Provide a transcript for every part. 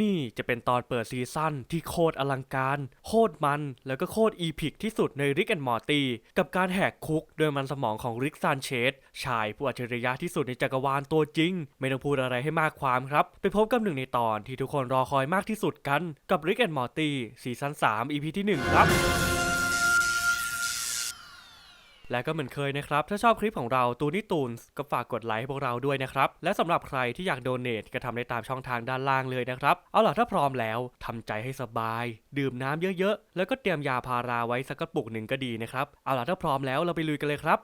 นี่จะเป็นตอนเปิดซีซั่นที่โคตรอลังการ โคตรมัน แล้วก็โคตรอีพิกที่สุดในริกแอนมอร์ตีกับการแหกคุกโดยมันสมองของริกซานเชสชายผู้อัจฉริยะที่สุดในจักรวาลตัวจริง ไม่ต้องพูดอะไรให้มากความครับ ไปพบกับหนึ่งในตอนที่ทุกคนรอคอยมากที่สุดกัน กับริกแอนมอร์ตีซีซั่น3 EP ที่ 1 ครับ และก็เหมือนเคยนะครับ ถ้าชอบคลิปของเราตูนี่ตูนก็ฝากกดไลค์ให้พวกเราด้วยนะครับ และสำหรับใครที่อยากโดเนทก็ทำได้ตามช่องทางด้านล่างเลยนะครับ เอาล่ะถ้าพร้อมแล้วทำใจให้สบาย ดื่มน้ำเยอะๆ แล้วก็เตรียมยาพาราไว้สักกระปุกหนึ่งก็ดีนะครับ เอาล่ะถ้าพร้อมแล้วเราไปลุยกันเลยครับ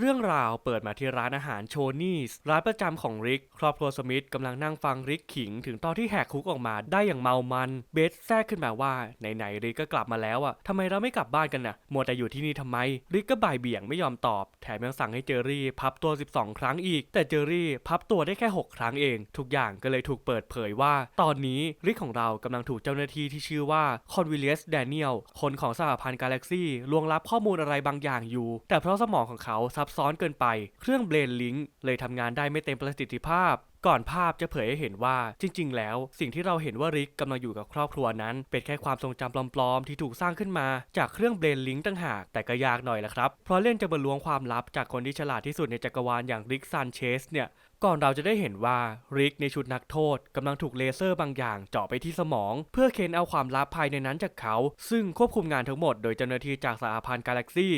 เรื่องราวเปิดมาที่ร้านอาหารโชนี่สร้านประจำของริก ครอบครัวสมิธกำลังนั่งฟังริกขิง ถึงตอนที่แหกคุกออกมาได้อย่างเมามัน เบสแทรกขึ้นมาว่าไหนๆริกก็กลับมาแล้วอะทำไมเราไม่กลับบ้านกันน่ะมัวแต่อยู่ที่นี่ทำไม ริกก็บ่ายเบี่ยงไม่ยอมตอบ แถมยังสั่งให้เจอรี่พับตัว 12 ครั้งอีก แต่เจอรี่พับตัวได้แค่ 6 ครั้งเอง ทุกอย่างก็เลยถูกเปิดเผยว่า ตอนนี้ริกของเรากำลังถูกเจ้าหน้าที่ที่ชื่อว่าคอนวิลเลียสแดเนียลคนของสหพันธ์กาแล็กซี่ลวงลับข้อมูลอะไรบางอย่างอยู่ แต่เพราะสมองของเขาซับซ้อนเกินไป เครื่องเบรนลิงเลยทำงานได้ไม่เต็มประสิทธิภาพ ก่อนภาพจะเผยให้เห็นว่าจริง ๆ แล้ว สิ่งที่เราเห็นว่าริกกำลังอยู่กับครอบครัวนั้น เป็นแค่ความทรงจำปลอม ๆ ที่ถูกสร้างขึ้นมา จากเครื่องเบรนลิงต่างหาก แต่ก็ยากหน่อยละครับ เพราะเล่นจะบรรลวงความลับจากคนที่ฉลาดที่สุดในจักรวาลอย่างริกซานเชสเนี่ยก่อนเราจะได้เห็นว่าริกในชุดนักโทษกำลังถูกเลเซอร์บางอย่างเจาะไปที่สมอง เพื่อเค้นเอาความลับภายในนั้นจากเขา ซึ่งควบคุมงานทั้งหมดโดยเจ้าหน้าที่จากสหพันธ์กาแล็กซี่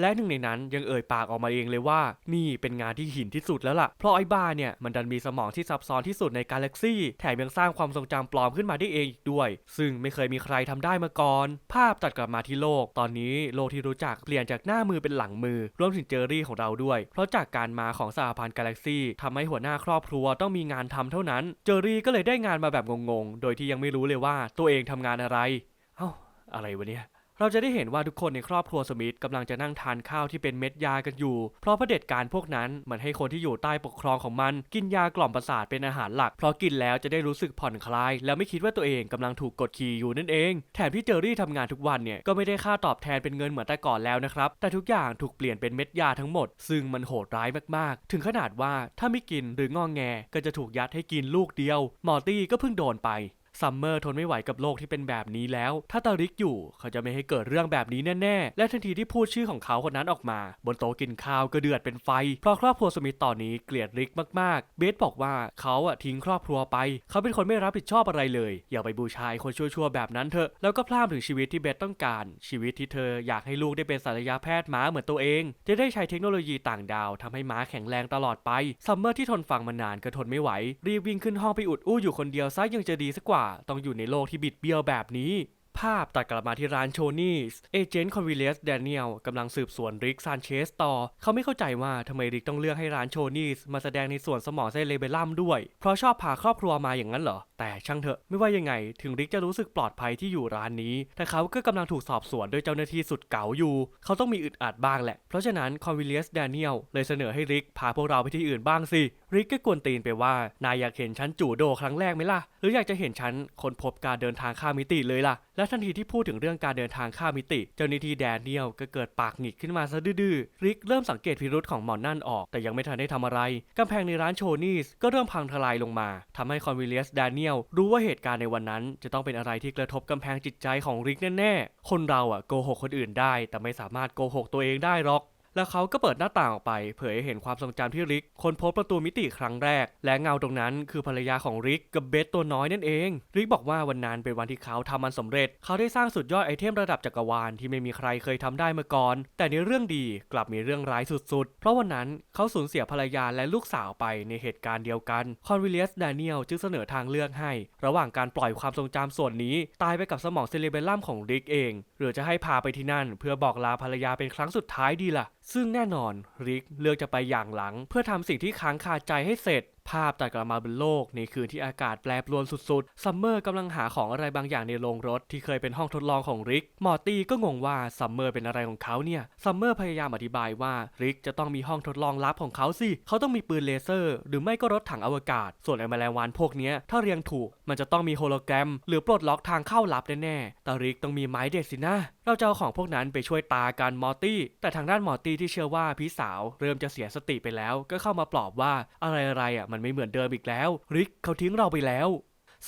และหนึ่งในนั้นยังเอ่ยปากออกมาเองเลยว่า นี่เป็นงานที่หินที่สุดแล้วล่ะ เพราะไอ้บ้าเนี่ยมันดันมีสมองที่ซับซ้อนที่สุดในกาแล็กซี่ แถมยังสร้างความทรงจำปลอมขึ้นมาได้เองอีกด้วย ซึ่งไม่เคยมีใครทำได้มาก่อน ภาพตัดกลับมาที่โลก ตอนนี้โลกที่รู้จักเปลี่ยนจากหน้ามือเป็นหลังมือ รวมถึงเจอรี่ของเราด้วย เพราะจากการมาของสหพันธ์กาแล็กซี่ทำให้หัวหน้าครอบครัวต้องมีงานทำเท่านั้น เจอรี่ก็เลยได้งานมาแบบงงๆ โดยที่ยังไม่รู้เลยว่าตัวเองทำงานอะไร เอ้า อะไรวะเนี่ย เราจะได้เห็นว่าทุกคนในครอบครัวสมิธกำลังจะนั่งทานข้าวที่เป็นเม็ดยากันอยู่ เพราะเผด็จการพวกนั้นมันให้คนที่อยู่ใต้ปกครองของมัน กินยากล่อมประสาทเป็นอาหารหลัก เพราะกินแล้วจะได้รู้สึกผ่อนคลาย แล้วไม่คิดว่าตัวเองกำลังถูกกดขี่อยู่นั่นเอง แถมที่เจอรี่ทำงานทุกวันเนี่ยก็ไม่ได้ค่าตอบแทนเป็นเงินเหมือนแต่ก่อนแล้วนะครับ แต่ทุกอย่างถูกเปลี่ยนเป็นเม็ดยาทั้งหมด ซึ่งมันโหดร้ายมากๆ ถึงขนาดว่าถ้าไม่กินหรืององแงก็จะถูกยัดให้กินลูกเดียว มอร์ตี้ก็เพิ่งโดนไป ซัมเมอร์ทนไม่ไหวกับโลกที่เป็นแบบนี้แล้ว ถ้าตาริกอยู่เขาจะไม่ให้เกิดเรื่องแบบนี้แน่ๆ และทันทีที่พูดชื่อของเขาคนนั้นออกมา บนโต๊ะกินข้าวก็เดือดเป็นไฟ เพราะครอบครัวสมิธตอนนี้เกลียดริกมากๆ เบสบอกว่าเขาอะทิ้งครอบครัวไป เขาเป็นคนไม่รับผิดชอบอะไรเลย อย่าไปบูชาไอ้คนชั่วๆแบบนั้นเถอะ แล้วก็พลามถึงชีวิตที่เบสต้องการ ชีวิตที่เธออยากให้ลูกได้เป็นศัลยแพทย์ม้าเหมือนตัวเอง จะได้ใช้เทคโนโลยีต่างดาวทำให้ม้าแข็งแรงตลอดไปซัมเมอร์ที่ทนฟังมานานก็ทนไม่ไหว รีบวิ่งขึ้นห้องไปอุดอู้อยู่คนเดียวซะยังจะดีสักกว่าต้องอยู่ในโลกที่บิดเบี้ยวแบบนี้ ภาพตัดกลับมาที่ร้านโชนี่เอเจนต์คอนวิเลสแดเนียลกำลังสืบสวนริกซานเชสต่อ เขาไม่เข้าใจว่าทำไมริกต้องเลือกให้ร้านโชนี่มาแสดงในส่วนสมองไซเลเบลัมด้วย เพราะชอบพาครอบครัวมาอย่างนั้นเหรอ แต่ช่างเถอะไม่ว่ายังไง ถึงริกจะรู้สึกปลอดภัยที่อยู่ร้านนี้ แต่เขาก็กำลังถูกสอบสวนโดยเจ้าหน้าที่สุดเก๋าอยู่ เขาต้องมีอึดอัดบ้างแหละ เพราะฉะนั้นคอนวิเลสแดเนียลเลยเสนอให้ริกพาพวกเราไปที่อื่นบ้างสิ ริกก็กวนตีนไปว่านายอยากเห็นฉันจู่โดครั้งแรกไหมล่ะ หรืออยากจะเห็นฉันคนพบการเดินทางข้ามมิติเลยล่ะ และทันทีที่พูดถึงเรื่องการเดินทางข้ามมิติ เจ้าหน้าที่แดเนียลก็เกิดปากหงิกขึ้นมาซะดื้อๆริกเริ่มสังเกตพิรุษของหมอนนั่นออก แต่ยังไม่ทันได้ทำอะไรกำแพงในร้านโชนี่ก็เริ่มพังทลายลงมาทำให้คอนวิเลียสแดเนียลรู้ว่าเหตุการณ์ในวันนั้น จะต้องเป็นอะไรที่กระทบกำแพงจิตใจของริกแน่ๆคนเราอะโกหกคนอื่นได้ แต่ไม่สามารถโกหกตัวเองได้หรอก แล้วเขาก็เปิดหน้าต่างออกไป เผยให้เห็นความทรงจำที่ริกคนพบประตูมิติครั้งแรก และเงาตรงนั้นคือภรรยาของริกกับเบสตัวน้อยนั่นเอง ริกบอกว่าวันนั้นเป็นวันที่เขาทำมันสำเร็จ เขาได้สร้างสุดยอดไอเทมระดับจักรวาลที่ไม่มีใครเคยทำได้มาก่อน แต่ในเรื่องดีกลับมีเรื่องร้ายสุดๆ เพราะวันนั้นเขาสูญเสียภรรยาและลูกสาวไปในเหตุการณ์เดียวกันคอนวิเลียสแดเนียลจึงเสนอทางเลือกให้ ระหว่างการปล่อยความทรงจำส่วนนี้ ตายไปกับสมองเซเลเบลลัมของริกเอง หรือจะให้พาไปที่นั่น เพื่อบอกลาภรรยาเป็นครั้งสุดท้ายดีล่ะซึ่งแน่นอนริกเลือกจะไปอย่างหลังเพื่อทำสิ่งที่ค้างคาใจให้เสร็จภาพตัดกลับมาบนโลกในคืนที่อากาศแปรปรวนสุดๆ ซัมเมอร์กำลังหาของอะไรบางอย่างในโรงรถที่เคยเป็นห้องทดลองของริก มอร์ตี้ก็งงว่าซัมเมอร์เป็นอะไรของเขาเนี่ย ซัมเมอร์พยายามอธิบายว่าริกจะต้องมีห้องทดลองลับของเขาสิ เขาต้องมีปืนเลเซอร์ หรือไม่ก็รถถังอวกาศ ส่วนไอ้แมลงวันพวกนี้ถ้าเรียงถูก มันจะต้องมีโฮโลแกรม หรือปลดล็อกทางเข้าลับแน่ๆ แต่ริกต้องมีไม้เด็ดสินะ เราจะเอาของพวกนั้นไปช่วยตากันมอร์ตี้ แต่ทางด้านมอร์ตี้ที่เชื่อว่าพี่สาว เริ่มจะเสียสติไปแล้ว ก็เข้ามาปลอบว่าอะไรๆอะมันไม่เหมือนเดิมอีกแล้ว ริกเขาทิ้งเราไปแล้ว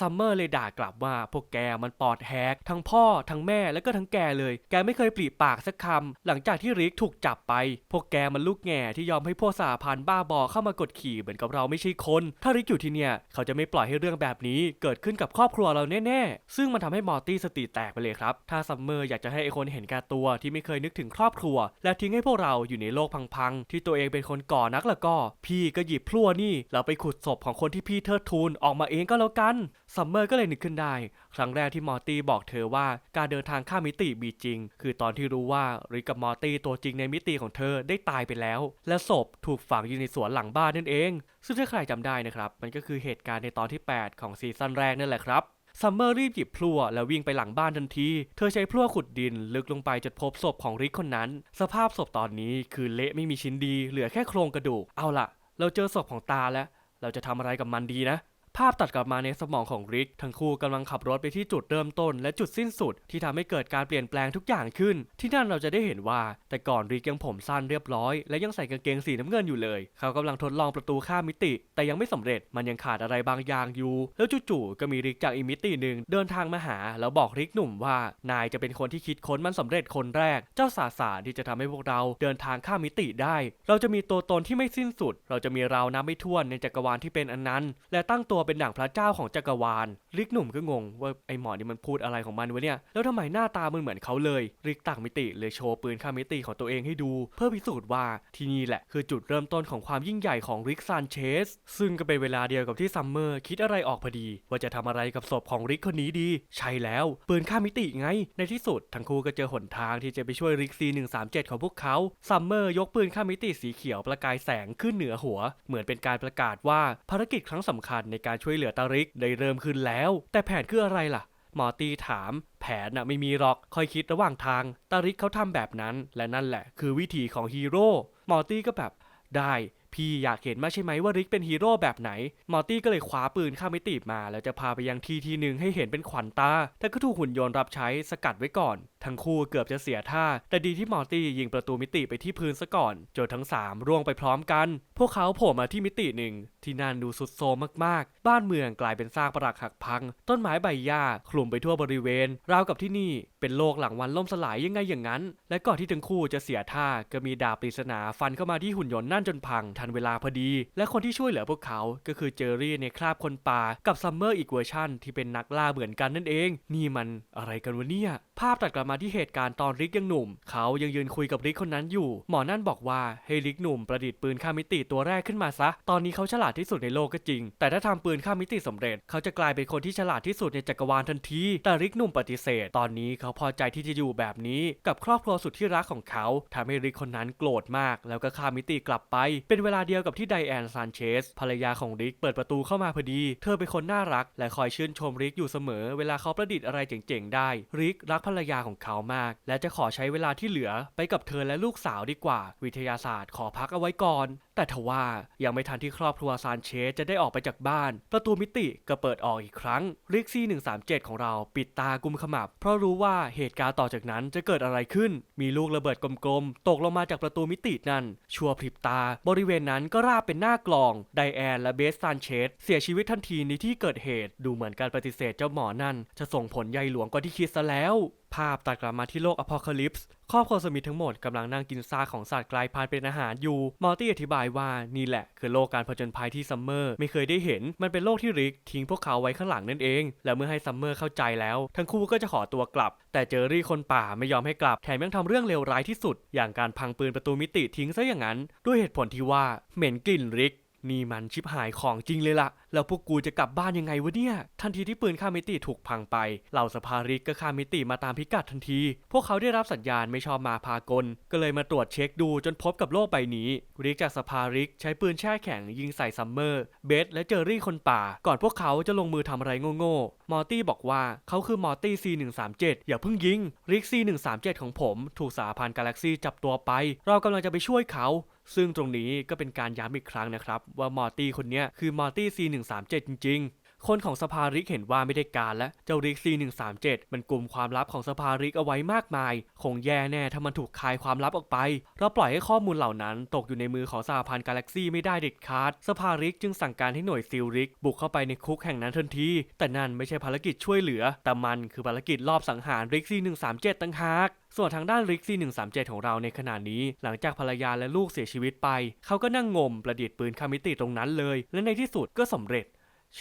ซัมเมอร์เลยด่ากลับว่าพวกแกมันปอดแหกทั้งพ่อทั้งแม่แล้วก็ทั้งแกเลย แกไม่เคยปลีปากสักคำหลังจากที่ริกถูกจับไป พวกแกมันลูกแง่ที่ยอมให้พวกสาพานบ้าบอเข้ามากดขี่เหมือนกับเราไม่ใช่คน ถ้าริกอยู่ที่เนี่ย เขาจะไม่ปล่อยให้เรื่องแบบนี้ เกิดขึ้นกับครอบครัวเราแน่ๆ ซึ่งมันทำให้มอร์ตี้สติแตกไปเลยครับ ถ้าซัมเมอร์อยากจะให้ไอคนเห็นแกตัวที่ไม่เคยนึกถึงครอบครัว และทิ้งให้พวกเราอยู่ในโลกพังๆ ที่ตัวเองเป็นคนก่อนักแล้วก็ พี่ก็หยิบพลั่วนี่แล้วไปขุดศพของคนที่พี่เทิดทูนออกมาเองก็แล้วกัน ซัมเมอร์ก็เลยนึกขึ้นได้ ครั้งแรกที่มอร์ตี้บอกเธอว่าการเดินทางข้ามมิติมีจริง คือตอนที่รู้ว่าริกกับมอร์ตี้ตัวจริงในมิติของเธอได้ตายไปแล้ว และศพถูกฝังอยู่ในสวนหลังบ้านนั่นเอง ซึ่งถ้าใครจำได้นะครับ มันก็คือเหตุการณ์ในตอนที่ 8 ของซีซั่นแรกนั่นแหละครับซัมเมอร์รีบหยิบพลั่วแล้ววิ่งไปหลังบ้านทันที เธอใช้พลั่วขุดดินลึกลงไปจนพบศพของริกคนนั้น สภาพศพตอนนี้คือเละไม่มีชิ้นดี เหลือแค่โครงกระดูก เอาล่ะ เราเจอศพของตาแล้ว เราจะทำอะไรกับมันดีนะ ภาพตัดกลับมาในสมองของริก ทั้งคู่กำลังขับรถไปที่จุดเริ่มต้น และจุดสิ้นสุดที่ทำให้เกิดการเปลี่ยนแปลงทุกอย่างขึ้น ที่นั่นเราจะได้เห็นว่า แต่ก่อนริกยังผมสั้นเรียบร้อย และยังใส่กางเกงสีน้ำเงินอยู่เลย เขากำลังทดลองประตูข้ามมิติ แต่ยังไม่สำเร็จมันยังขาดอะไรบางอย่างอยู่ แล้วจู่ๆก็มีริกจากอีมิติหนึ่งเดินทางมาหา แล้วบอกริกหนุ่มว่า นายจะเป็นคนที่คิดค้นมันสำเร็จคนแรก เจ้าสาสารที่จะทำให้พวกเราเดินทางข้ามมิติได้ เราจะมีตัวตนที่ไม่สิ้นสุด เราจะมีเรานับไม่ถ้วนในจักรวาลที่เป็นอันนั้น และตั้งตัวเป็นดั่งพระเจ้าของจักรวาล ริกหนุ่มก็งงว่าไอหมอนี่มันพูดอะไรของมันวะเนี่ย แล้วทำไมหน้าตามันเหมือนเขาเลย ริกต่างมิติเลยโชว์ปืนข้ามมิติของตัวเองให้ดู เพื่อพิสูจน์ว่าที่นี่แหละคือจุดเริ่มต้นของความยิ่งใหญ่ของริกซานเชส ซึ่งก็เป็นเวลาเดียวกับที่ซัมเมอร์คิดอะไรออกพอดี ว่าจะทำอะไรกับศพของริกคนนี้ดี ใช่แล้วปืนข้ามมิติไง ในที่สุดทั้งคู่ก็เจอหนทางที่จะไปช่วยริกซี137 ของพวกเขาซัมเมอร์ยกปืนข้ามมิติสีเขียวประกายแสงขึ้นเหนือหัว เหมือนเป็นการประกาศว่าภารกิจครั้งสำคัญในการช่วยเหลือตาริกได้เริ่มขึ้นแล้ว แต่แผนคืออะไรล่ะ หมอตีถาม แผนน่ะไม่มีหรอกคอยคิดระหว่างทาง ตาริกเขาทำแบบนั้น และนั่นแหละ คือวิธีของฮีโร่หมอตีก็แบบ ได้พี่อยากเห็นมากใช่ไหมว่าริกเป็นฮีโร่แบบไหน มอร์ตี้ก็เลยคว้าปืนข้ามมิติมา แล้วจะพาไปยังที่ที่หนึ่งให้เห็นเป็นขวัญตา แต่ก็ถูกหุ่นยนต์รับใช้สกัดไว้ก่อน ทั้งคู่เกือบจะเสียท่า แต่ดีที่มอร์ตี้ยิงประตูมิติไปที่พื้นซะก่อนจนทั้งสามร่วงไปพร้อมกัน พวกเขาโผล่มาที่มิติหนึ่ง ที่นั่นดูสุดโทมมากๆ บ้านเมืองกลายเป็นซากปรักหักพัง ต้นไม้ใบหญ้าคลุมไปทั่วบริเวณ ราวกับที่นี่เป็นโลกหลังวันล่มสลายยังไงอย่างนั้น และก่อนที่ทั้งคู่จะเสียท่าก็มีดาบปริศนาฟันเข้ามาที่หุ่นยนต์นั่นจนพัง ทันเวลาพอดี และคนที่ช่วยเหลือพวกเขาก็คือเจอรี่ในคราบคนป่ากับซัมเมอร์อีกเวอร์ชั่นที่เป็นนักล่าเหมือนกันนั่นเอง นี่มันอะไรกันวะเนี่ยภาพตัดกลับมาที่เหตุการณ์ตอนริกยังหนุ่ม เขายังยืนคุยกับริกคนนั้นอยู่ หมอนั่นบอกว่าให้ริกหนุ่มประดิษฐ์ปืนข้ามมิติตัวแรกขึ้นมาซะ ตอนนี้เขาฉลาดที่สุดในโลกก็จริง แต่ถ้าทำปืนข้ามมิติสำเร็จ เขาจะกลายเป็นคนที่ฉลาดที่สุดในจักรวาลทันที แต่ริกหนุ่มปฏิเสธ ตอนนี้เขาพอใจที่จะอยู่แบบนี้กับครอบครัวสุดที่รักของเขาทำให้ริกคนนั้นโกรธมาก แล้วก็ข้ามมิติกลับไป เป็นเวลาเดียวกับที่ไดแอนซานเชสภรรยาของริกเปิดประตูเข้ามาพอดี เธอเป็นคนน่ารัก และคอยชื่นชมริกอยู่เสมอ เวลาเขาประดิษฐ์อะไรเจ๋งๆได้ ริกรักภรรยาของเขามาก และจะขอใช้เวลาที่เหลือไปกับเธอและลูกสาวดีกว่า วิทยาศาสตร์ขอพักเอาไว้ก่อน แต่ทว่ายังไม่ทันที่ครอบครัวซานเชสจะได้ออกไปจากบ้าน ประตูมิติก็เปิดออกอีกครั้งริกซี่137 ของเราปิดตากุมขมับ เพราะรู้ว่าเหตุการณ์ต่อจากนั้นจะเกิดอะไรขึ้น มีลูกระเบิดกลมๆ ตกลงมาจากประตูมิตินั่นชั่วพริบตา บริเวณนั้นก็ราบเป็นหน้ากลอง ไดแอนและเบสซานเชสเสียชีวิตทันทีในที่เกิดเหตุ ดูเหมือนการปฏิเสธเจ้าหมอนั่น จะส่งผลใหญ่หลวงกว่าที่คิดซะแล้ว ภาพตัดกลับมาที่โลกอพอคาลิปส์ครอบครัวสมิธทั้งหมดกำลังนั่งกินซากของสัตว์กลายพันธุ์เป็นอาหารอยู่ มอร์ตี้อธิบายว่านี่แหละคือโลกการผจญภัยที่ซัมเมอร์ไม่เคยได้เห็น มันเป็นโลกที่ริกทิ้งพวกเขาไว้ข้างหลังนั่นเอง และเมื่อให้ซัมเมอร์เข้าใจแล้ว ทั้งคู่ก็จะขอตัวกลับ แต่เจอรี่คนป่าไม่ยอมให้กลับ แถมยังทำเรื่องเลวร้ายที่สุด อย่างการพังปืนประตูมิติทิ้งซะอย่างนั้น ด้วยเหตุผลที่ว่าเหม็นกลิ่นริก นี่มันชิบหายของจริงเลยล่ะ แล้วพวกกูจะกลับบ้านยังไงวะเนี่ย ทันทีที่ปืนข้ามมิติถูกพังไป เหล่าสภาริกก็ข้ามมิติมาตามพิกัดทันที พวกเขาได้รับสัญญาณไม่ชอบมาพากล ก็เลยมาตรวจเช็คดูจนพบกับโลกใบนี้ ริกจากสภาริกใช้ปืนแช่แข็งยิงใส่ซัมเมอร์ เบสและเจอรี่คนป่า ก่อนพวกเขาจะลงมือทำอะไรโง่ๆ มอร์ตี้บอกว่าเขาคือมอร์ตี้ C137 อย่าเพิ่งยิง ริก C137 ของผม ถูกสาพันธ์กาแล็กซี่จับตัวไป เรากำลังจะไปช่วยเขา ซึ่งตรงนี้ก็เป็นการย้ำอีกครั้งนะครับว่ามอร์ตี้คนนี้คือมอร์ตี้ C137 จริงๆ คนของสภาริกเห็นว่าไม่ได้การและเจ้าริก C137 มันกลุ่มความลับของสภาริกเอาไว้มากมาย คงแย่แน่ถ้ามันถูกคายความลับออกไป เราปล่อยให้ข้อมูลเหล่านั้นตกอยู่ในมือของสหพันธ์กาแล็กซี่ไม่ได้เด็ดขาด สภาริกจึงสั่งการให้หน่วยซิลริก บุกเข้าไปในคุกแห่งนั้นทันที แต่นั่นไม่ใช่ภารกิจช่วยเหลือ แต่มันคือภารกิจลอบสังหารริก C137 ตั้งหากส่วนทางด้านริก C137 ของเราในขณะนี้ หลังจากภรรยาและลูกเสียชีวิตไป เขาก็นั่งงมประดิษฐ์ปืนคามิติตรงนั้นเลย และในที่สุดก็สำเร็จ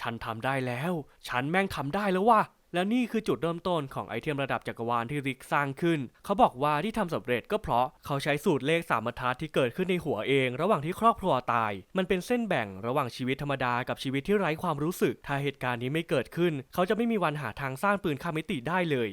ฉันทำได้แล้ว ฉันแม่งทำได้แล้วว่ะและนี่คือจุดเริ่มต้นของไอเทมระดับจักรวาลที่ริกสร้างขึ้น เขาบอกว่าที่ทำสำเร็จก็เพราะเขาใช้สูตรเลขสามบรรทัดที่เกิดขึ้นในหัวเอง ระหว่างที่ครอบครัวตาย มันเป็นเส้นแบ่งระหว่างชีวิตธรรมดากับชีวิตที่ไร้ความรู้สึก ถ้าเหตุการณ์นี้ไม่เกิดขึ้น เขาจะไม่มีวันหาทางสร้างปืนคามิติได้เลย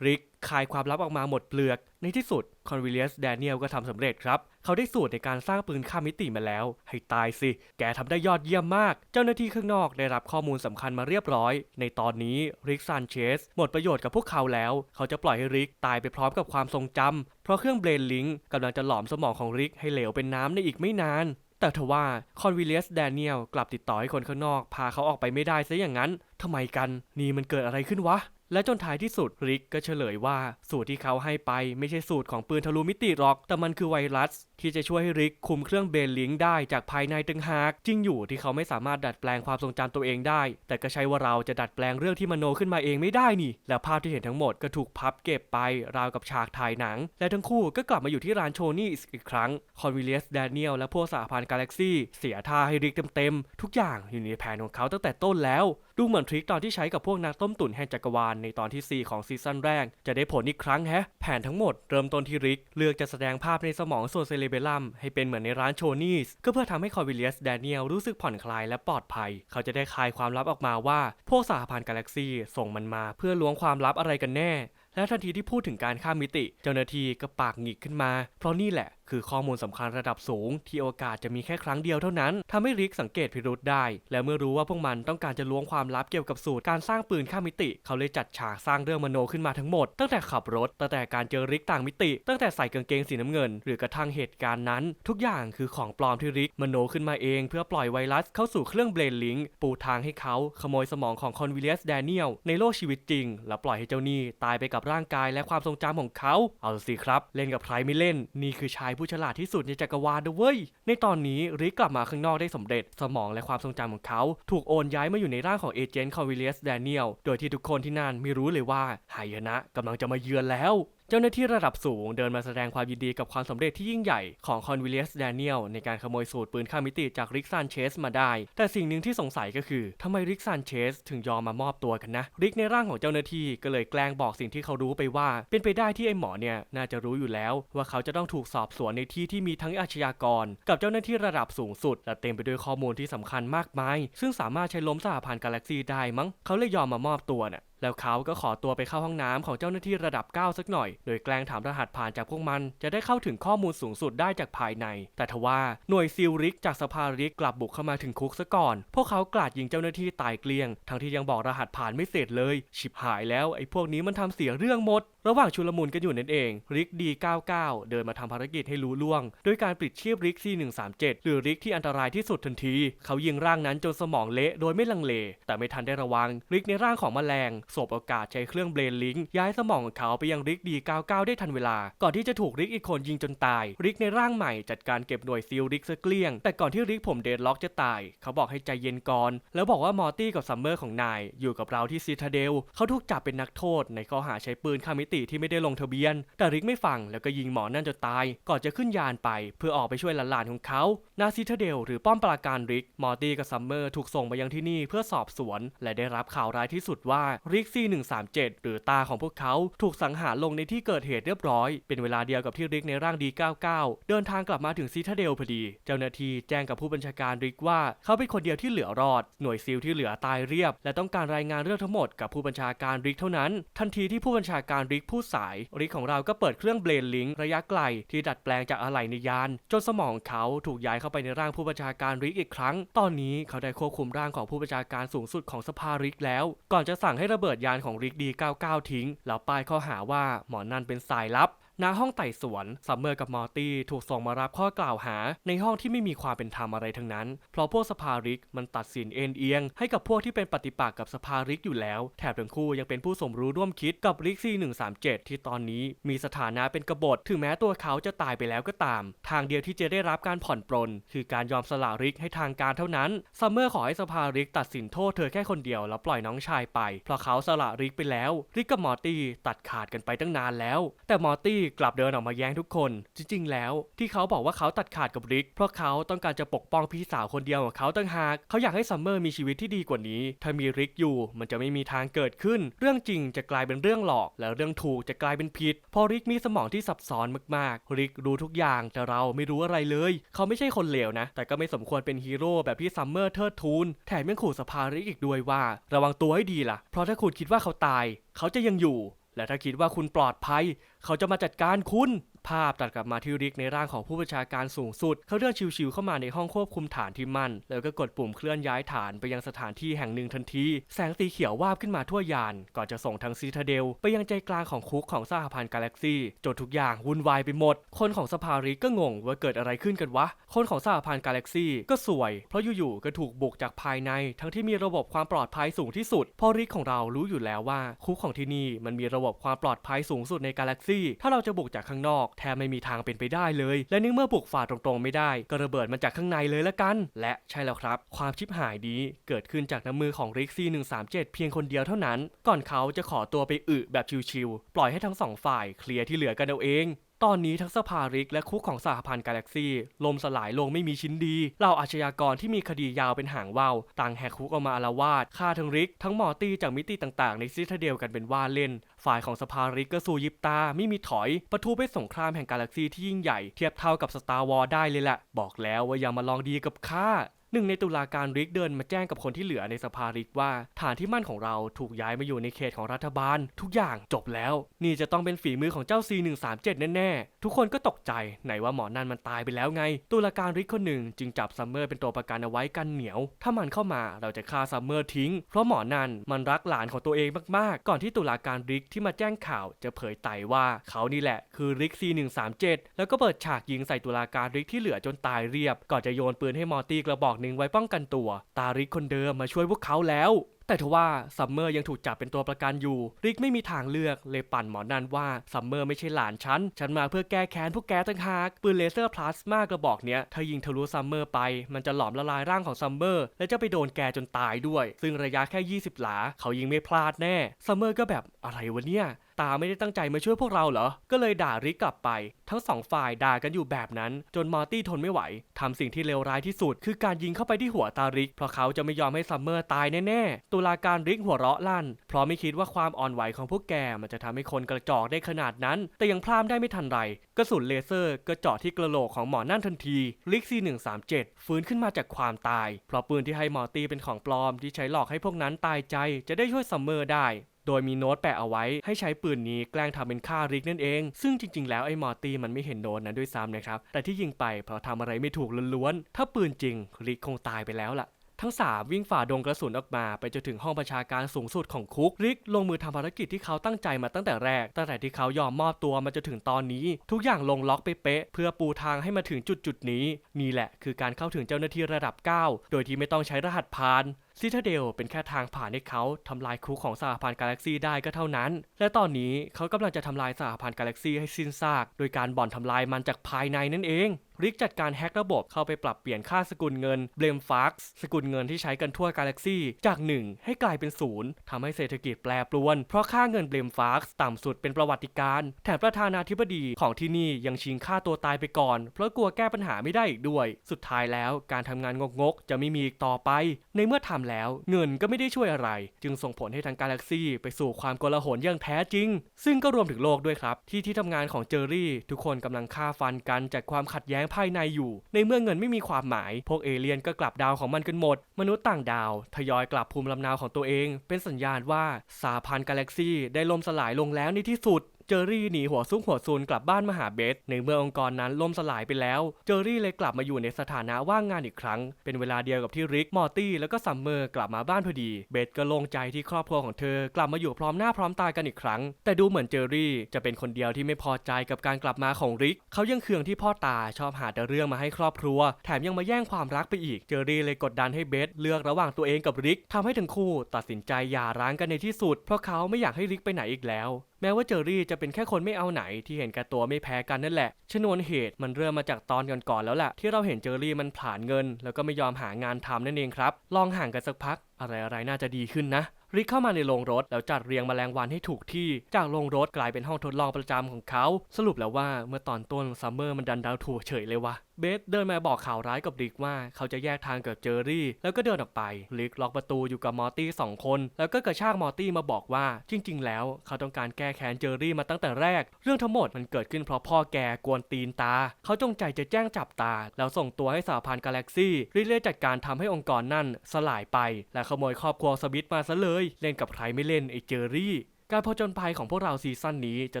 ริกคายความลับออกมาหมดเปลือก ในที่สุดคอนวิเลียสแดเนียลก็ทำสำเร็จครับ เขาได้สูตรในการสร้างปืนข้ามมิติมาแล้ว ให้ตายสิ แกทำได้ยอดเยี่ยมมาก เจ้าหน้าที่ข้างนอกได้รับข้อมูลสำคัญมาเรียบร้อย ในตอนนี้ริกซานเชสหมดประโยชน์กับพวกเขาแล้ว เขาจะปล่อยให้ริกตายไปพร้อมกับความทรงจำเพราะเครื่องเบรนลิงกำลังจะหลอมสมองของริกให้เหลวเป็นน้ำในอีกไม่นานแต่ทว่าคอนวิเลียสแดเนียลกลับติดต่อให้คนข้างนอก พาเขาออกไปไม่ได้ซะอย่างนั้นทำไมกัน นี่มันเกิดอะไรขึ้นวะ และจนท้ายที่สุดริกก็เฉลยว่าสูตรที่เขาให้ไปไม่ใช่สูตรของปืนทะลุมิติหรอก แต่มันคือไวรัส ที่จะช่วยให้ริกคุมเครื่องเบนลิงได้จากภายในตึงหากจริงอยู่ที่เขาไม่สามารถดัดแปลงความทรงจำตัวเองได้ แต่ก็ใช่ว่าเราจะดัดแปลงเรื่องที่มโนขึ้นมาเองไม่ได้นี่ และภาพที่เห็นทั้งหมดก็ถูกพับเก็บไปราวกับฉากถ่ายหนัง และทั้งคู่ก็กลับมาอยู่ที่ร้านโชนี่อีกครั้งคอนวิเลียสแดเนียลและพวกสหพันธ์กาแล็กซี่เสียท่าให้ริกเต็มๆทุกอย่างอยู่ในแผนของเขาตั้งแต่ต้นแล้ว ดูเหมือนทริคตอนที่ใช้กับพวกนักต้มตุ๋นแห่งจักรวาลในตอนที่ 4 ของซีซั่นแรก จะได้ผลอีกครั้งแฮะ แผนทั้งหมดเริ่มต้นที่ริก เลือกจะแสดงภาพในสมองส่วนเซเลเบลัมให้เป็นเหมือนในร้านโชนีสก็เพื่อทำให้คอร์วิเลียสแดเนียลรู้สึกผ่อนคลายและปลอดภัย เขาจะได้คลายความลับออกมาว่า พวกสหพันธ์กาแล็กซีส่งมันมาเพื่อล้วงความลับอะไรกันแน่ และทันทีที่พูดถึงการข้ามมิติ เจ้าหน้าที่ก็ปากหงิกขึ้นมา เพราะนี่แหละคือข้อมูลสำคัญระดับสูง ที่โอกาสจะมีแค่ครั้งเดียวเท่านั้นทำให้ริกสังเกตพิรุษได้ และเมื่อรู้ว่าพวกมันต้องการจะล้วงความลับเกี่ยวกับสูตรการสร้างปืนข้ามมิติ เขาเลยจัดฉากสร้างเรื่องมโนขึ้นมาทั้งหมด ตั้งแต่ขับรถ ตั้งแต่การเจอริกต่างมิติ ตั้งแต่ใส่กางเกงสีน้ำเงิน หรือกระทั่งเหตุการณ์นั้น ทุกอย่างคือของปลอมที่ริกมโนขึ้นมาเอง เพื่อปล่อยไวรัสเข้าสู่เครื่องเบรนลิงปูทางให้เขาขโมยสมองของคอนวิเลียสแดเนียลในโลกชีวิตจริง และปล่อยให้เจ้าหนี้ตายไปกับร่างกายและความทรงจำของเขา เอาสิครับ เล่นกับใครไม่เล่น นี่คือชายผู้ฉลาดที่สุดในจักรวาลด้วยเว้ยในตอนนี้ริกกลับมาข้างนอกได้สำเร็จ สมองและความทรงจำของเขา ถูกโอนย้ายมาอยู่ในร่างของเอเจนต์คอวิเลียสแดเนียล โดยที่ทุกคนที่นั่นไม่รู้เลยว่าหายนะกำลังจะมาเยือนแล้วเจ้าหน้าที่ระดับสูงเดินมาแสดงความยินดีกับความสำเร็จที่ยิ่งใหญ่ของคอนวิเลียสแดเนียลในการขโมยสูตรปืนข้ามมิติจากริกซานเชสมาได้ แต่สิ่งหนึ่งที่สงสัยก็คือทำไมริกซานเชสถึงยอมมามอบตัวกันนะ ริกในร่างของเจ้าหน้าที่ก็เลยแกล้งบอกสิ่งที่เขารู้ไปว่า เป็นไปได้ที่ไอ้หมอเนี่ยน่าจะรู้อยู่แล้ว ว่าเขาจะต้องถูกสอบสวนในที่ที่มีทั้งอาชญากร กับเจ้าหน้าที่ระดับสูงสุดและเต็มไปด้วยข้อมูลที่สำคัญมากมาย ซึ่งสามารถใช้ล้มสหพันธ์กาแล็กซีได้มั้งเขาเลยยอมมามอบตัวน่ะแล้วเขาก็ขอตัวไปเข้าห้องน้ำของเจ้าหน้าที่ระดับ 9 สักหน่อย โดยแกล้งถามรหัสผ่านจากพวกมัน จะได้เข้าถึงข้อมูลสูงสุดได้จากภายใน แต่ทว่าหน่วยซิลริกจากสภาริกกลับบุกเข้ามาถึงคุกซะก่อน พวกเขากราดยิงเจ้าหน้าที่ตายเกลี้ยง ทั้งที่ยังบอกรหัสผ่านไม่เสร็จเลย ชิบหายแล้วไอ้พวกนี้มันทำเสียเรื่องหมด ระหว่างชุลมุนกันอยู่นั่นเอง ริกดี99 เดินมาทำภารกิจให้รู้ล่วง โดยการปลิดชีพริก C137 หรือริกที่อันตรายที่สุดทันที เขายิงร่างนั้นจนสมองเละโดยไม่ลังเล แต่ไม่ทันได้ระวัง ริกในร่างของแมลงสบโอกาสใช้เครื่องเบรนลิงย้ายสมองของเขาไปยังริกดี99 ได้ทันเวลา ก่อนที่จะถูกริกอีกคนยิงจนตาย ริกในร่างใหม่จัดการเก็บหน่วยซิลริกซะเกลี้ยง แต่ก่อนที่ริกผมเดดล็อกจะตาย เขาบอกให้ใจเย็นก่อน แล้วบอกว่ามอร์ตี้กับซัมเมอร์ของนายอยู่กับเราที่ซีทาเดลเขาถูกจับเป็นนักโทษในข้อหาใช้ปืนข้ามมิติที่ไม่ได้ลงทะเบียน แต่ริกไม่ฟังแล้วก็ยิงหมอนั่นจนตาย ก่อนจะขึ้นยานไป เพื่อออกไปช่วยหลานๆของเขา นาซีทเดลหรือป้อมปราการริก มอร์ตี้กับซัมเมอร์ถูกส่งมายังที่นี่เพื่อสอบสวน และได้รับข่าวร้ายที่สุดว่าริก C137 หรือตาของพวกเขาถูกสังหารลงในที่เกิดเหตุเรียบร้อย เป็นเวลาเดียวกับที่ริกในร่างดี99เดินทางกลับมาถึงซีทเดลพอดี เจ้าหน้าที่แจ้งกับผู้บัญชาการริกว่าเขาเป็นคนเดียวที่เหลือรอด หน่วยซิลที่เหลือตายเรียบ และต้องการรายงานเรื่องทั้งหมดกับผู้บัญชาการริกเท่านั้น ทันทีที่ผู้บัญชาการริกพูดสายริกของเราก็เปิดเครื่องเบลนลิงระยะไกลที่ดัดแปลงจากอะไหล่ในยาน จนสมองเขาถูกย้ายเข้าไปในร่างผู้บัญชาการริกอีกครั้ง ตอนนี้เขาได้ควบคุมร่างของผู้บัญชาการสูงสุดของสภาริกแล้ว ก่อนจะสั่งให้ระเบิดยานของริกดี99ทิ้งแล้วป้ายข้อหาว่าหมอนั่นเป็นสายลับ ณห้องไต่สวนซัมเมอร์กับมอร์ตี้ถูกส่งมารับข้อกล่าวหา ในห้องที่ไม่มีความเป็นธรรมอะไรทั้งนั้น เพราะพวกสภาริกมันตัดสินเอ็นเอียง ให้กับพวกที่เป็นปฏิปักษ์กับสภาริกอยู่แล้ว แถมทั้งคู่ยังเป็นผู้สมรู้ร่วมคิดกับริกซี137 ที่ตอนนี้มีสถานะเป็นกบฏถึงแม้ตัวเขาจะตายไปแล้วก็ตาม ทางเดียวที่จะได้รับการผ่อนปรนคือการยอมสละริกให้ทางการเท่านั้นซัมเมอร์ขอให้สภาริกตัดสินโทษเธอแค่คนเดียวแล้วปล่อยน้องชายไปเพราะเขาสละริกไปแล้วริกกับมอร์ตี้ตัดขาดกันไปตั้งนานแล้ว แต่มอร์ตี้กลับเดินออกมาแย้งทุกคน จริง ๆ แล้ว ที่เขาบอกว่าเขาตัดขาดกับริก เพราะเขาต้องการจะปกป้องพี่สาวคนเดียวของเขาตั้งหาก เขาอยากให้ซัมเมอร์มีชีวิตที่ดีกว่านี้ ถ้ามีริกอยู่มันจะไม่มีทางเกิดขึ้น เรื่องจริงจะกลายเป็นเรื่องหลอก และเรื่องถูกจะกลายเป็นผิดเพราะริกมีสมองที่ซับซ้อนมากๆ ริกรู้ทุกอย่างแต่เราไม่รู้อะไรเลย เขาไม่ใช่คนเลวนะ แต่ก็ไม่สมควรเป็นฮีโร่แบบที่ซัมเมอร์เทิดทูนแถมยังขู่สภาริกอีกด้วยว่า ระวังตัวให้ดีล่ะ เพราะถ้าคุณคิดว่าเขาตาย เขาจะยังอยู่ และถ้าคิดว่าคุณปลอดภัย เขาจะมาจัดการคุณ ภาพตัดกลับมาที่ริกในร่างของผู้บัญชาการสูงสุด เขาเดินชิวๆเข้ามาในห้องควบคุมฐานที่มั่น แล้วก็กดปุ่มเคลื่อนย้ายฐานไปยังสถานที่แห่งหนึ่งทันที แสงสีเขียววาบขึ้นมาทั่วยาน ก่อนจะส่งทางซีทาเดล ไปยังใจกลางของคุกของสหพันธ์กาแล็กซี่จนทุกอย่างวุ่นวายไปหมด คนของสภาริกก็งงว่าเกิดอะไรขึ้นกันวะ คนของสหพันธ์กาแล็กซี่ก็สวย เพราะอยู่ๆก็ถูกบุกจากภายใน ทั้งที่มีระบบความปลอดภัยสูงที่สุด พอริกของเรารู้อยู่แล้วว่าคุกของที่นี่มันมีระบบความปลอดภัยสูงสุดในกาแล็กซี่ ถ้าเราจะบุกจากข้างนอกแทบไม่มีทางเป็นไปได้เลย และในเมื่อบุกฝ่าตรงๆไม่ได้ ก็ระเบิดมันจากข้างในเลยละกัน และใช่แล้วครับ ความชิบหายนี้เกิดขึ้นจากน้ำมือของริกซี่137 เพียงคนเดียวเท่านั้น ก่อนเขาจะขอตัวไปอึแบบชิวๆปล่อยให้ทั้งสองฝ่ายเคลียร์ที่เหลือกันเอาเอง ตอนนี้ทั้งสภาริกและคุกของสหพันธ์กาแล็กซี่ลมสลายลงไม่มีชิ้นดีเหล่าอาชญากรที่มีคดียาวเป็นหางว่าวต่างแหกคุกออกมาอาละวาดฆ่าทั้งริกทั้งมอตี้จากมิติต่างๆ ในซิทาเดลกันเป็นว่าเล่น ฝ่ายของสภาริกก็สู้ยิบตาไม่มีถอยประทุไปสงครามแห่งกาแล็กซี่ที่ยิ่งใหญ่เทียบเท่ากับสตาร์วอร์ได้เลยแหละบอกแล้วว่าอย่ามาลองดีกับข้า หนึ่งในตุลาการริกเดินมาแจ้งกับคนที่เหลือในสภาริกว่า ฐานที่มั่นของเราถูกย้ายมาอยู่ในเขตของรัฐบาล ทุกอย่างจบแล้ว นี่จะต้องเป็นฝีมือของเจ้า C137 แน่ๆ ทุกคนก็ตกใจไหนว่าหมอนั่นมันตายไปแล้วไง ตุลาการริกคนหนึ่งจึงจับซัมเมอร์เป็นตัวประกันเอาไว้กันเหนียว ถ้ามันเข้ามาเราจะฆ่าซัมเมอร์ทิ้ง เพราะหมอนั่นมันรักหลานของตัวเองมากๆ ก่อนที่ตุลาการริกที่มาแจ้งข่าวจะเผยไตว่าเขานี่แหละคือริก C137 แล้วก็เปิดฉากยิงใส่ตุลาการริกที่เหลือจนตายเรียบ ก่อนจะโยนปืนให้มอร์ตี้กระบอกหนึ่งไว้ป้องกันตัว ตาริกคนเดิมมาช่วยพวกเขาแล้ว แต่ทว่าซัมเมอร์ยังถูกจับเป็นตัวประกันอยู่ ริกไม่มีทางเลือกเลยปั่นหมอนันว่าซัมเมอร์ไม่ใช่หลานฉัน ฉันมาเพื่อแก้แค้นพวกแกตั้งหาก ปืนเลเซอร์พลาสมากระบอกเนี้ย ถ้ายิงทะลุซัมเมอร์ไป มันจะหลอมละลายร่างของซัมเมอร์ และจะไปโดนแกจนตายด้วย ซึ่งระยะแค่ 20 หลา เขายิงไม่พลาดแน่ซัมเมอร์ก็แบบอะไรวะเนี่ยตาไม่ได้ตั้งใจมาช่วยพวกเราเหรอ ก็เลยด่าริกกลับไป ทั้งสองฝ่ายด่ากันอยู่แบบนั้น จนมอร์ตี้ทนไม่ไหวทำสิ่งที่เลวร้ายที่สุด คือการยิงเข้าไปที่หัวตาริก เพราะเขาจะไม่ยอมให้ซัมเมอร์ตายแน่ๆ ตุลาการริกหัวเราะลั่น เพราะไม่คิดว่าความอ่อนไหวของพวกแกมันจะทำให้คนกระจอกได้ขนาดนั้น แต่ยังพลาดได้ไม่ทันไรกระสุนเลเซอร์ก็เจาะที่กระโหลกของหมอนั่นทันทีริกซี137ฟื้นขึ้นมาจากความตาย เพราะปืนที่ให้มอร์ตี้เป็นของปลอมที่ใช้หลอกให้พวกนั้นตายใจจะได้ช่วยซัมเมอร์ได้ โดยมีโน้ตแปะเอาไว้ให้ใช้ปืนนี้แกล้งทำเป็นฆ่าริกนั่นเอง ซึ่งจริง ๆ แล้วไอ้มอร์ตี้มันไม่เห็นโดนนั้นด้วยซ้ำนะครับ แต่ที่ยิงไปเพราะทำอะไรไม่ถูกล้วนๆ ถ้าปืนจริงริกคงตายไปแล้วล่ะทั้ง 3 วิ่งฝ่าดงกระสุนออกมา ไปจนถึงห้องประชาการสูงสุดของคุกริก ลงมือทำภารกิจที่เขาตั้งใจมาตั้งแต่แรก ตั้งแต่ที่เขายอมมอบตัวมาจนถึงตอนนี้ ทุกอย่างลงล็อกเป๊ะเพื่อปูทางให้มาถึงจุดจุดนี้ นี่แหละคือการเข้าถึงเจ้าหน้าที่ระดับ 9 โดยที่ไม่ต้องใช้รหัสผ่าน ซิทาเดลเป็นแค่ทางผ่านให้เขาทำลายคุกของสหพันธ์กาแล็กซีได้ก็เท่านั้น และตอนนี้เขากำลังจะทำลายสหพันธ์กาแล็กซีให้สิ้นซาก โดยการบ่อนทำลายมันจากภายในนั่นเองริกจัดการแฮกระบบเข้าไปปรับเปลี่ยนค่าสกุลเงินเบลมฟักสกุลเงินที่ใช้กันทั่วกาแล็กซีจาก 1 ให้กลายเป็นศูนย์ทำให้เศรษฐกิจแปรปรวน เพราะค่าเงินเบลมฟักต่ำสุดเป็นประวัติการณ์แถมประธานาธิบดีของที่นี่ยังชิงค่าตัวตายไปก่อน เพราะกลัวแก้ปัญหาไม่ได้อีกด้วย สุดท้ายแล้วการทำงานงกๆ จะไม่มีอีกต่อไป ในเมื่อทำแล้ว เงินก็ไม่ได้ช่วยอะไร จึงส่งผลให้ทางกาแล็กซี่ไปสู่ความโกลาหลอย่างแท้จริง ซึ่งก็รวมถึงโลกด้วยครับ ที่ที่ทำงานของเจอรี่ ทุกคนกำลังฆ่าฟันกันจากความขัดแย้งภายในอยู่ ในเมื่อเงินไม่มีความหมาย พวกเอเลี่ยนก็กลับดาวของมันกันหมด มนุษย์ต่างดาว ทยอยกลับภูมิลำเนาของตัวเอง เป็นสัญญาณว่าสาพันธ์กาแล็กซี่ได้ล่มสลายลงแล้วในที่สุด เจอรี่หนีหัวซุกหัวซูนกลับบ้านมาหาเบส ในเมื่อองค์กรนั้นล่มสลายไปแล้ว เจอรี่เลยกลับมาอยู่ในสถานะว่างงานอีกครั้ง เป็นเวลาเดียวกับที่ริก มอร์ตี้ แล้วก็ซัมเมอร์กลับมาบ้านพอดี เบสก็โล่งใจที่ครอบครัวของเธอกลับมาอยู่พร้อมหน้าพร้อมตากันอีกครั้ง แต่ดูเหมือนเจอรี่จะเป็นคนเดียวที่ไม่พอใจกับการกลับมาของริก เขายังเคืองที่พ่อตาชอบหาแต่เรื่องมาให้ครอบครัว แถมยังมาแย่งความรักไปอีก เจอรี่เลยกดดันให้เบสเลือกระหว่างตัวเองกับริกทำให้ทั้งคู่ ตัดสินใจหย่าร้างกันในที่สุด เพราะเขาไม่อยากให้ริกไปไหนอีกแล้ว แม้ว่าเจอรี่จะะเป็นแค่คนไม่เอาไหนที่เห็นแก่ตัวไม่แพ้กันนั่นแหละ ชนวนเหตุมันเริ่มมาจากตอนก่อนๆแล้วแหละที่เราเห็นเจอรี่มันผลาญเงิน แล้วก็ไม่ยอมหางานทำนั่นเองครับ ลองห่างกันสักพัก อะไรๆน่าจะดีขึ้นนะริกเข้ามาในโรงรถแล้วจัดเรียงแมลงวันให้ถูกที่ จากโรงรถกลายเป็นห้องทดลองประจำของเขา สรุปแล้วว่าเมื่อตอนต้นซัมเมอร์มันดันดาวถูกเฉยเลยวะเบสเดินมาบอกข่าวร้ายกับริกว่าเขาจะแยกทางกับเจอรี่ แล้วก็เดินออกไปริกล็อกประตูอยู่กับมอร์ตี้สองคน แล้วก็กระชากมอร์ตี้มาบอกว่า จริง ๆ แล้ว เขาต้องการแก้แค้นเจอรี่มาตั้งแต่แรก เรื่องทั้งหมดมันเกิดขึ้นเพราะพ่อแกกวนตีนตา เขาจงใจจะแจ้งจับตา แล้วส่งตัวให้สหพันธ์กาแล็กซี่ริเลยจัดการทำให้องค์กรนั่นสลายไป และขโมยครอบครัวสมิธมาซะเลย เล่นกับใครไม่เล่นไอ้เจอรี่ การผจญภัยของพวกเราซีซั่นนี้จะ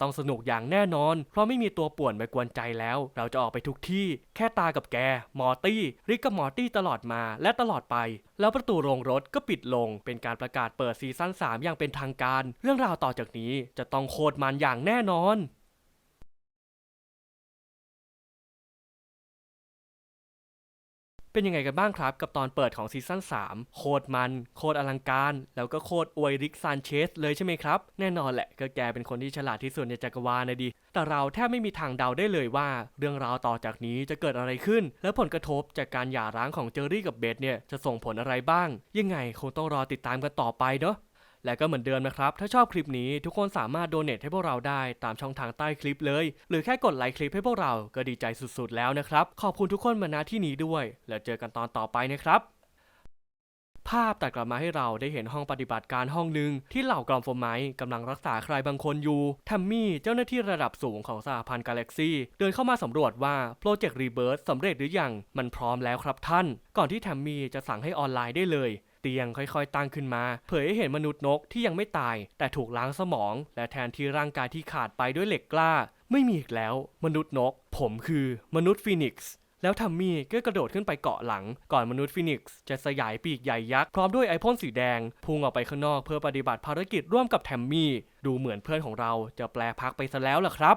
ต้องสนุกอย่างแน่นอน เพราะไม่มีตัวป่วนมากวนใจแล้ว เราจะออกไปทุกที่ แค่ตากับแก มอร์ตี้ ริกกับมอร์ตี้ตลอดมาและตลอดไป แล้วประตูโรงรถก็ปิดลง เป็นการประกาศเปิดซีซั่น3อย่างเป็นทางการ เรื่องราวต่อจากนี้จะต้องโคตรมันอย่างแน่นอน เป็นยังไงกันบ้างครับ กับตอนเปิดของซีซั่น3 โคตรมัน โคตรอลังการ แล้วก็โคตรอวยริกซานเชสเลยใช่ไหมครับ แน่นอนแหละก็แกเป็นคนที่ฉลาดที่สุดในจักรวาลนะดิแต่เราแทบไม่มีทางเดาได้เลยว่า เรื่องราวต่อจากนี้จะเกิดอะไรขึ้น และผลกระทบจากการหย่าร้างของเจอรี่กับเบสเนี่ยจะส่งผลอะไรบ้าง ยังไงคงต้องรอติดตามกันต่อไปเนาะ และก็เหมือนเดิมนะครับ ถ้าชอบคลิปนี้ทุกคนสามารถโดเน a ให้พวกเราได้ตามช่องทางใต้คลิปเลย หรือแค่กดไลค์คลิปให้พวกเราก็ดีใจสุดๆแล้วนะครับ ขอบคุณทุกคนมาณที่นี้ด้วย แล้วเจอกันตอนต่อไปนะครับภาพตัดกลับมาให้เราได้เห็นห้องปฏิบัติการห้องหนึ่งที่เหล่ากรอมโฟมไมต์กำลังรักษาใครบางคนอยู่ทัมมี่เจ้าหน้าที่ระดับสูงของสหพันธ์กาแล็กซี่เดินเข้ามาสำรวจว่าโปรเจกต์รีเบิร์สำเร็จหรือยังมันพร้อมแล้วครับท่าน ก่อนที่ทัมมี่จะสั่งให้ออนไลน์ได้เลย ตียงค่อยๆ ตั้งขึ้นมา เผยให้เห็นมนุษย์นกที่ยังไม่ตาย แต่ถูกล้างสมอง และแทนที่ร่างกายที่ขาดไปด้วยเหล็กกล้า ไม่มีอีกแล้ว มนุษย์นก ผมคือมนุษย์ฟีนิกซ์แล้วทัมมี่ก็กระโดดขึ้นไปเกาะหลัง ก่อนมนุษย์ฟีนิกซ์จะสยายปีกใหญ่ยักษ์พร้อมด้วยไอพ่นสีแดง พุ่งออกไปข้างนอกเพื่อปฏิบัติภารกิจร่วมกับแทมมี่ ดูเหมือนเพื่อนของเราจะแปลพักไปซะแล้วล่ะครับ